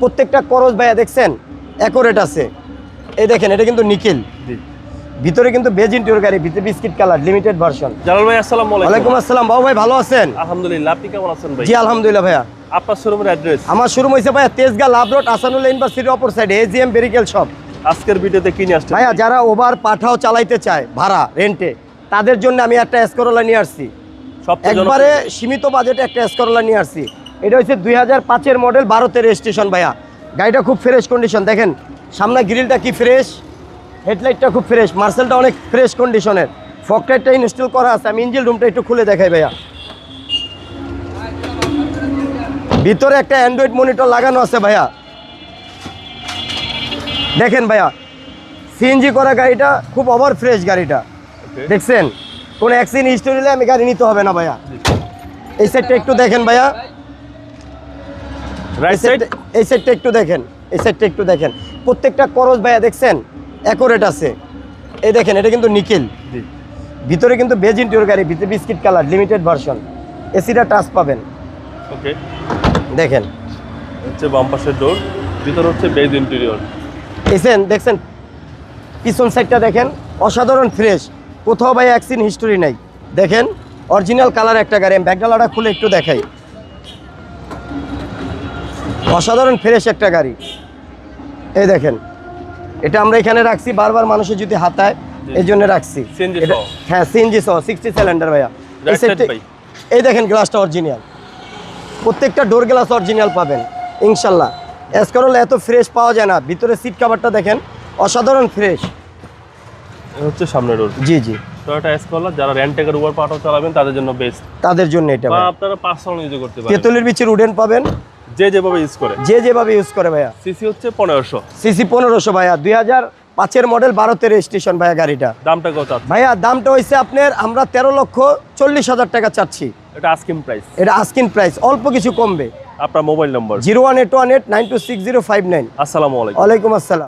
প্রত্যেকটা করজ ভাইয়া দেখছেন অ্যাকোরেট আছে। এই দেখেন এটা কিন্তু নিকেল ভিতরে কিন্তু বেজ ইন্টিওর গাড়ি ভিতরে biscuit colour limited version Jalal ভাই আসসালামু ওয়ালাইকুম আলাইকুম আসসালাম বাবু ভাই ভালো আছেন? আলহামদুলিল্লাহ আপনি কেমন আছেন ভাই? জি আলহামদুলিল্লাহ ভাইয়া। আপনার শোরুমের অ্যাড্রেস আমার শুরু হয়েছে ভাইয়া তেজগাঁ লাভ রোড আসানুল ইউনিভার্সিটির অপর সাইডে এজিএম বেরিকেল শপ আজকের ভিডিওতে কি নিয়ে আসছেন? ভাইয়া যারা ওভার পাঠাও চালাইতে চায় ভাড়া রেন্টে তাদের জন্য আমি একটা এসকরোলা নিয়ে আসছি। একবারে সীমিত বাজেটে একটা এসকরোলা নিয়ে আসছি। এটা হচ্ছে দুই হাজার পাঁচের মডেল ভারতের রেজিস্ট্রেশন ভাইয়া। গাড়িটা খুব ফ্রেশ কন্ডিশন দেখেন। সামনে গ্রিলটা কি ফ্রেশ হেডলাইটটা খুব ফ্রেশ মার্সেলটা অনেক ফ্রেশ কন্ডিশনের ফকটাইটটা ইনস্টল করা আছে আমি ইঞ্জিন রুমটা একটু খুলে দেখাই ভাইয়া। ভিতরে একটা অ্যান্ড্রয়েড মনিটর লাগানো আছে ভাইয়া। দেখেন ভাইয়া। সিএনজি করা গাড়িটা খুব ওভার ফ্রেশ গাড়িটা। দেখছেন? কোনো অ্যাক্সিডেন্ট হিস্টোরি হলে আমি গাড়ি নিতে হবে না ভাইয়া। এই সাইডটা একটু দেখেন ভাইয়া। রাইট সাইড এই সাইডটা একটু দেখেন এই সাইডটা একটু দেখেন। প্রত্যেকটা করজ ভাইয়া দেখছেন অ্যাকোরেট আছে। এই দেখেন এটা কিন্তু নিকেল ভিতরে কিন্তু বেজ ইন্টিওর গাড়ি ভিতরে বিস্কিট কালার লিমিটেড ভার্সন এসিটা টাচ পাবেন। ওকে দেখেন। হচ্ছে বাম পাশের ডোর ভিতর হচ্ছে বেজ ইন্টেরিয়র এসেন দেখছেন? পিছন সাইডটা দেখেন অসাধারণ ফ্রেশ কোথাও ভাই অ্যাক্সিডেন্ট হিস্টোরি নাই। দেখেন অরিজিনাল কালার একটা গাড়ি আমি ব্যাকডালাটা খুলে একটু দেখাই। অসাধারণ ফ্রেশ একটা গাড়ি। এই দেখেন এটা আমরা এখানে রাখছি বারবার মানুষের যদি হাতায় এই জন্য রাখছি। হ্যাঁ সিএনজি সহ সিক্সটি সিলিন্ডার ভাইয়া। এই দেখেন গ্লাসটা অরিজিনাল প্রত্যেকটা ডোর গ্লাস অরিজিনাল পাবেন ইনশাল্লাহ। এসকরল এত ফ্রেশ পাওয়া যায় না। ভিতরে সিট কাভারটা দেখেন অসাধারণ ফ্রেশ হচ্ছে সামনের ডোর জি জি। টয়োটা এসকলার যারা পাঠাও চালাবেন তাদের জন্য বেস্ট তাদের জন্য এটা আপনারা পার্সোনাল ইউজ করতে পারেন। তেঁতুলের বিচের উডেন পাবেন যে যেভাবে ইউজ করে। যে যেভাবে ইউজ করে ভাইয়া। সিসি হচ্ছে পনেরোশো। সিসি পনেরোশো ভাইয়া। দুই হাজার পাঁচের মডেল ভারতের রেজিস্ট্রেশন ভাইয়া গাড়িটা। দামটা কত ভাইয়া দামটা হয়েছে আপনার আমরা তেরো লক্ষ চল্লিশ হাজার টাকা চাচ্ছি। এটা আস্কিন প্রাইস এটা আস্কিন প্রাইস অল্প কিছু কমবে। আপনার mobile number zero one eight one eight nine two six zero five nine. আসসালামু আলাইকুম। ওয়ালাইকুম আসসালাম।